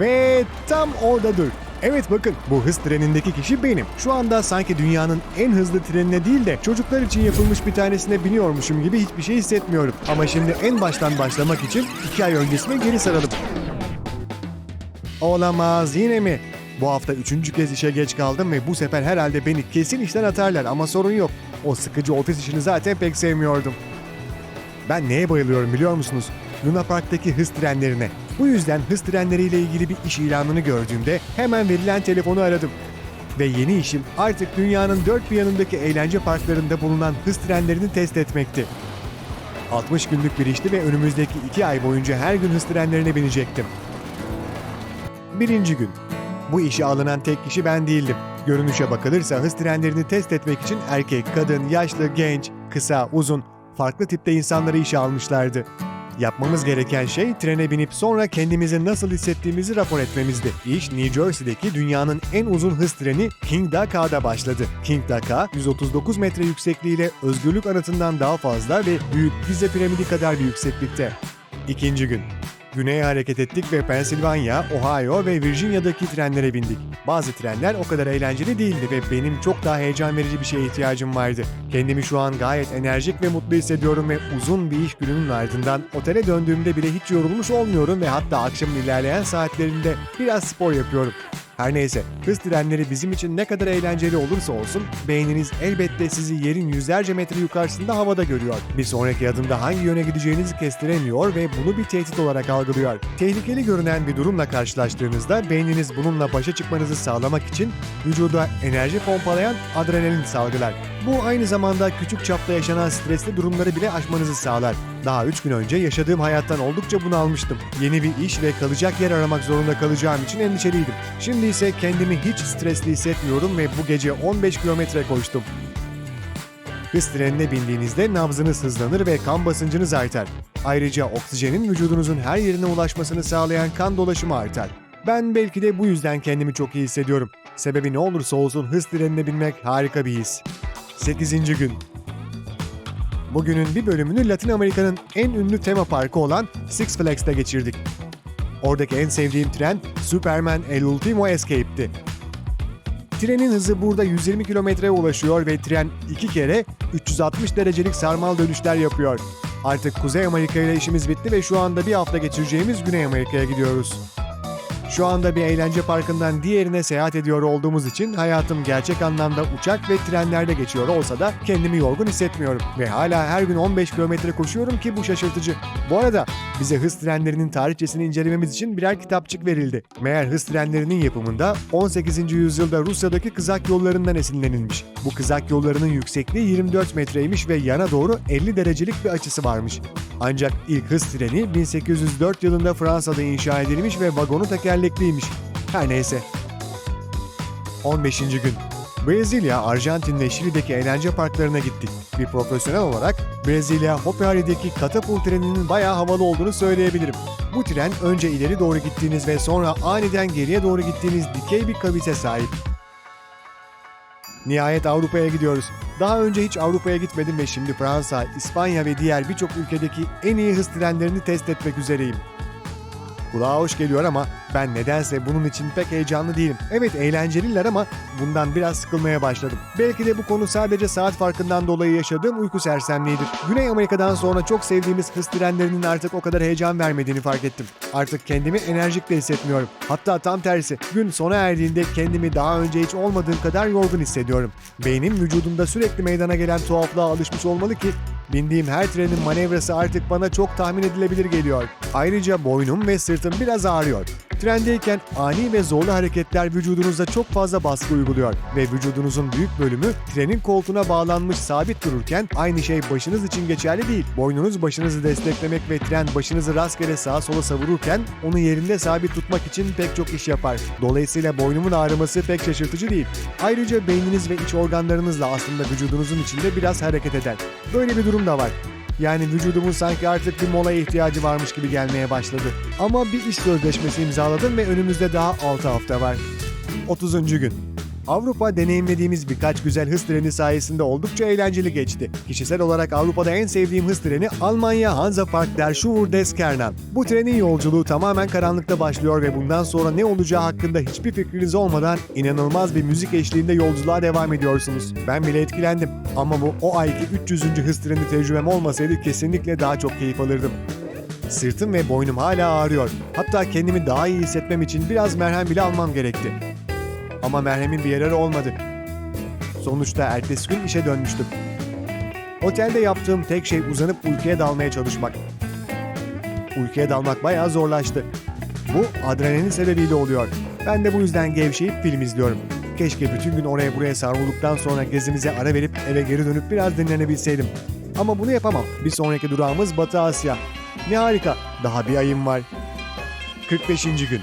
Ve tam oradadır. Evet bakın bu hız trenindeki kişi benim. Şu anda sanki dünyanın en hızlı trenine değil de çocuklar için yapılmış bir tanesine biniyormuşum gibi hiçbir şey hissetmiyorum. Ama şimdi en baştan başlamak için iki ay öncesine geri saralım. Olamaz yine mi? Bu hafta üçüncü kez işe geç kaldım ve bu sefer herhalde beni kesin işten atarlar ama sorun yok. O sıkıcı ofis işini zaten pek sevmiyordum. Ben neye bayılıyorum biliyor musunuz? Luna Park'taki hız trenlerine. Bu yüzden hız trenleriyle ilgili bir iş ilanını gördüğümde hemen verilen telefonu aradım. Ve yeni işim artık dünyanın dört bir yanındaki eğlence parklarında bulunan hız trenlerini test etmekti. 60 günlük bir işti ve önümüzdeki 2 ay boyunca her gün hız trenlerine binecektim. Birinci gün. Bu işe alınan tek kişi ben değildim. Görünüşe bakılırsa hız trenlerini test etmek için erkek, kadın, yaşlı, genç, kısa, uzun, farklı tipte insanları işe almışlardı. Yapmamız gereken şey trene binip sonra kendimizi nasıl hissettiğimizi rapor etmemizdi. İş New Jersey'deki dünyanın en uzun hız treni King Daka'da başladı. King Daca 139 metre yüksekliğiyle özgürlük anıtından daha fazla ve büyük Gize piramidi kadar bir yükseklikte. İkinci gün. Güneye hareket ettik ve Pennsylvania, Ohio ve Virginia'daki trenlere bindik. Bazı trenler o kadar eğlenceli değildi ve benim çok daha heyecan verici bir şeye ihtiyacım vardı. Kendimi şu an gayet enerjik ve mutlu hissediyorum ve uzun bir iş gününün ardından otele döndüğümde bile hiç yorulmuş olmuyorum ve hatta akşamın ilerleyen saatlerinde biraz spor yapıyorum. Her neyse, hız trenleri bizim için ne kadar eğlenceli olursa olsun, beyniniz elbette sizi yerin yüzlerce metre yukarısında havada görüyor. Bir sonraki adımda hangi yöne gideceğinizi kestiremiyor ve bunu bir tehdit olarak algılıyor. Tehlikeli görünen bir durumla karşılaştığınızda beyniniz bununla başa çıkmanızı sağlamak için vücuda enerji pompalayan adrenalin salgılar. Bu aynı zamanda küçük çapta yaşanan stresli durumları bile aşmanızı sağlar. Daha 3 gün önce yaşadığım hayattan oldukça bunalmıştım. Yeni bir iş ve kalacak yer aramak zorunda kalacağım için endişeliydim. Şimdi ise kendimi hiç stresli hissetmiyorum ve bu gece 15 kilometre koştum. Hız trenine bindiğinizde nabzınız hızlanır ve kan basıncınız artar. Ayrıca oksijenin vücudunuzun her yerine ulaşmasını sağlayan kan dolaşımı artar. Ben belki de bu yüzden kendimi çok iyi hissediyorum. Sebebi ne olursa olsun hız trenine binmek harika bir his. 8. gün Bugünün bir bölümünü Latin Amerika'nın en ünlü tema parkı olan Six Flags'ta geçirdik. Oradaki en sevdiğim tren Superman El Ultimo Escape'ti. Trenin hızı burada 120 kilometreye ulaşıyor ve tren iki kere 360 derecelik sarmal dönüşler yapıyor. Artık Kuzey Amerika ile işimiz bitti ve şu anda bir hafta geçireceğimiz Güney Amerika'ya gidiyoruz. Şu anda bir eğlence parkından diğerine seyahat ediyor olduğumuz için hayatım gerçek anlamda uçak ve trenlerde geçiyor olsa da kendimi yorgun hissetmiyorum. Ve hala her gün 15 kilometre koşuyorum ki bu şaşırtıcı. Bu arada bize hız trenlerinin tarihçesini incelememiz için birer kitapçık verildi. Meğer hız trenlerinin yapımında 18. yüzyılda Rusya'daki kızak yollarından esinlenilmiş. Bu kızak yollarının yüksekliği 24 metreymiş ve yana doğru 50 derecelik bir açısı varmış. Ancak ilk hız treni 1804 yılında Fransa'da inşa edilmiş ve vagonu tekerlekliymiş. Her neyse. 15. gün. Brezilya, Arjantin ve Şili'deki eğlence parklarına gittik. Bir profesyonel olarak Brezilya Hopiari'deki katapult treninin bayağı havalı olduğunu söyleyebilirim. Bu tren önce ileri doğru gittiğiniz ve sonra aniden geriye doğru gittiğiniz dikey bir kabise sahip. Nihayet Avrupa'ya gidiyoruz. Daha önce hiç Avrupa'ya gitmedim ve şimdi Fransa, İspanya ve diğer birçok ülkedeki en iyi hız trenlerini test etmek üzereyim. Kulağa hoş geliyor ama ben nedense bunun için pek heyecanlı değilim. Evet eğlenceliler ama bundan biraz sıkılmaya başladım. Belki de bu konu sadece saat farkından dolayı yaşadığım uyku sersemliğidir. Güney Amerika'dan sonra çok sevdiğimiz hız trenlerinin artık o kadar heyecan vermediğini fark ettim. Artık kendimi enerjik de hissetmiyorum. Hatta tam tersi gün sona erdiğinde kendimi daha önce hiç olmadığım kadar yorgun hissediyorum. Beynim vücudumda sürekli meydana gelen tuhaflığa alışmış olmalı ki Bindiğim her trenin manevrası artık bana çok tahmin edilebilir geliyor. Ayrıca boynum ve sırtım biraz ağrıyor. Trendeyken ani ve zorlu hareketler vücudunuza çok fazla baskı uyguluyor ve vücudunuzun büyük bölümü trenin koltuğuna bağlanmış sabit dururken aynı şey başınız için geçerli değil. Boynunuz başınızı desteklemek ve tren başınızı rastgele sağa sola savururken onu yerinde sabit tutmak için pek çok iş yapar. Dolayısıyla boynumun ağrıması pek şaşırtıcı değil. Ayrıca beyniniz ve iç organlarınızla aslında vücudunuzun içinde biraz hareket eder. Böyle bir durum da var. Yani vücudumun sanki artık bir molaya ihtiyacı varmış gibi gelmeye başladı. Ama bir iş sözleşmesi imzaladım ve önümüzde daha 6 hafta var. 30. gün. Avrupa deneyimlediğimiz birkaç güzel hız treni sayesinde oldukça eğlenceli geçti. Kişisel olarak Avrupa'da en sevdiğim hız treni Almanya Hansapark der Schur des Kernan. Bu trenin yolculuğu tamamen karanlıkta başlıyor ve bundan sonra ne olacağı hakkında hiçbir fikriniz olmadan inanılmaz bir müzik eşliğinde yolculuğa devam ediyorsunuz. Ben bile etkilendim ama bu o ayki 300. hız treni tecrübem olmasaydı kesinlikle daha çok keyif alırdım. Sırtım ve boynum hala ağrıyor. Hatta kendimi daha iyi hissetmem için biraz merhem bile almam gerekti. Ama merhemin bir yararı olmadı. Sonuçta ertesi gün işe dönmüştüm. Otelde yaptığım tek şey uzanıp uykuya dalmaya çalışmak. Uykuya dalmak bayağı zorlaştı. Bu adrenalin sebebiyle oluyor. Ben de bu yüzden gevşeyip film izliyorum. Keşke bütün gün oraya buraya sarvulduktan sonra gezimize ara verip eve geri dönüp biraz dinlenebilseydim. Ama bunu yapamam. Bir sonraki durağımız Batı Asya. Ne harika. Daha bir ayım var. 45. gün.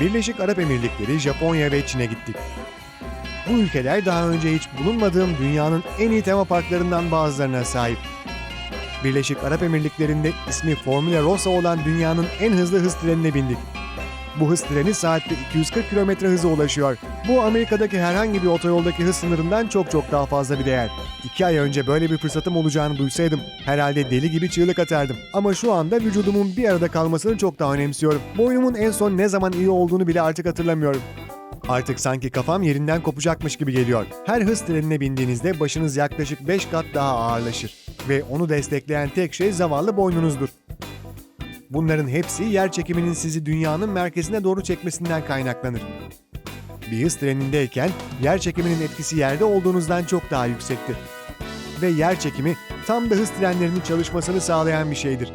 Birleşik Arap Emirlikleri, Japonya ve Çin'e gittik. Bu ülkeler daha önce hiç bulunmadığım dünyanın en iyi tema parklarından bazılarına sahip. Birleşik Arap Emirlikleri'nde ismi Formula Rossa olan dünyanın en hızlı hız trenine bindik. Bu hız treni saatte 240 km hıza ulaşıyor. Bu Amerika'daki herhangi bir otoyoldaki hız sınırından çok çok daha fazla bir değer. İki ay önce böyle bir fırsatım olacağını duysaydım herhalde deli gibi çığlık atardım. Ama şu anda vücudumun bir arada kalmasını çok daha önemsiyorum. Boynumun en son ne zaman iyi olduğunu bile artık hatırlamıyorum. Artık sanki kafam yerinden kopacakmış gibi geliyor. Her hız trenine bindiğinizde başınız yaklaşık 5 kat daha ağırlaşır. Ve onu destekleyen tek şey zavallı boynunuzdur. Bunların hepsi yer çekiminin sizi dünyanın merkezine doğru çekmesinden kaynaklanır. Bir hız trenindeyken yer çekiminin etkisi yerde olduğunuzdan çok daha yüksektir. Ve yer çekimi tam da hız trenlerinin çalışmasını sağlayan bir şeydir.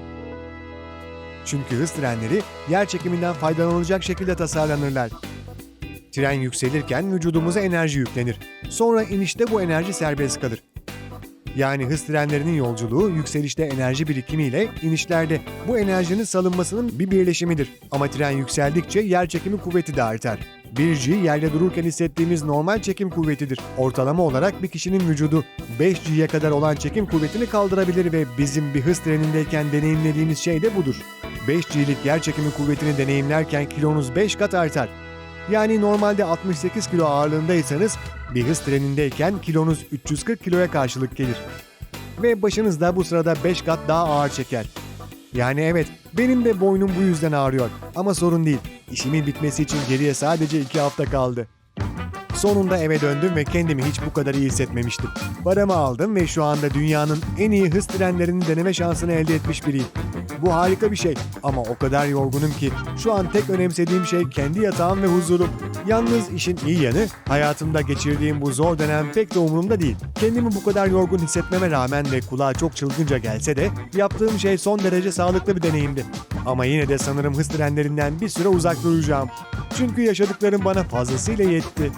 Çünkü hız trenleri yer çekiminden faydalanılacak şekilde tasarlanırlar. Tren yükselirken vücudumuza enerji yüklenir. Sonra inişte bu enerji serbest kalır. Yani hız trenlerinin yolculuğu yükselişte enerji birikimiyle inişlerde bu enerjinin salınmasının bir birleşimidir. Ama tren yükseldikçe yer çekimi kuvveti de artar. 1G yerde dururken hissettiğimiz normal çekim kuvvetidir. Ortalama olarak bir kişinin vücudu 5G'ye kadar olan çekim kuvvetini kaldırabilir ve bizim bir hız trenindeyken deneyimlediğimiz şey de budur. 5G'lik yer çekimi kuvvetini deneyimlerken kilonuz 5 kat artar. Yani normalde 68 kilo ağırlığındaysanız bir hız trenindeyken kilonuz 340 kiloya karşılık gelir. Ve başınız da bu sırada 5 kat daha ağır çeker. Yani evet benim de boynum bu yüzden ağrıyor ama sorun değil. İşimin bitmesi için geriye sadece 2 hafta kaldı. Sonunda eve döndüm ve kendimi hiç bu kadar iyi hissetmemiştim. Paramı aldım ve şu anda dünyanın en iyi hız trenlerini deneme şansını elde etmiş biriyim. Bu harika bir şey ama o kadar yorgunum ki şu an tek önemsediğim şey kendi yatağım ve huzurum. Yalnız işin iyi yanı hayatımda geçirdiğim bu zor dönem pek de umurumda değil. Kendimi bu kadar yorgun hissetmeme rağmen ve kulağa çok çılgınca gelse de yaptığım şey son derece sağlıklı bir deneyimdi. Ama yine de sanırım hız trenlerinden bir süre uzak duracağım. Çünkü yaşadıklarım bana fazlasıyla yetti.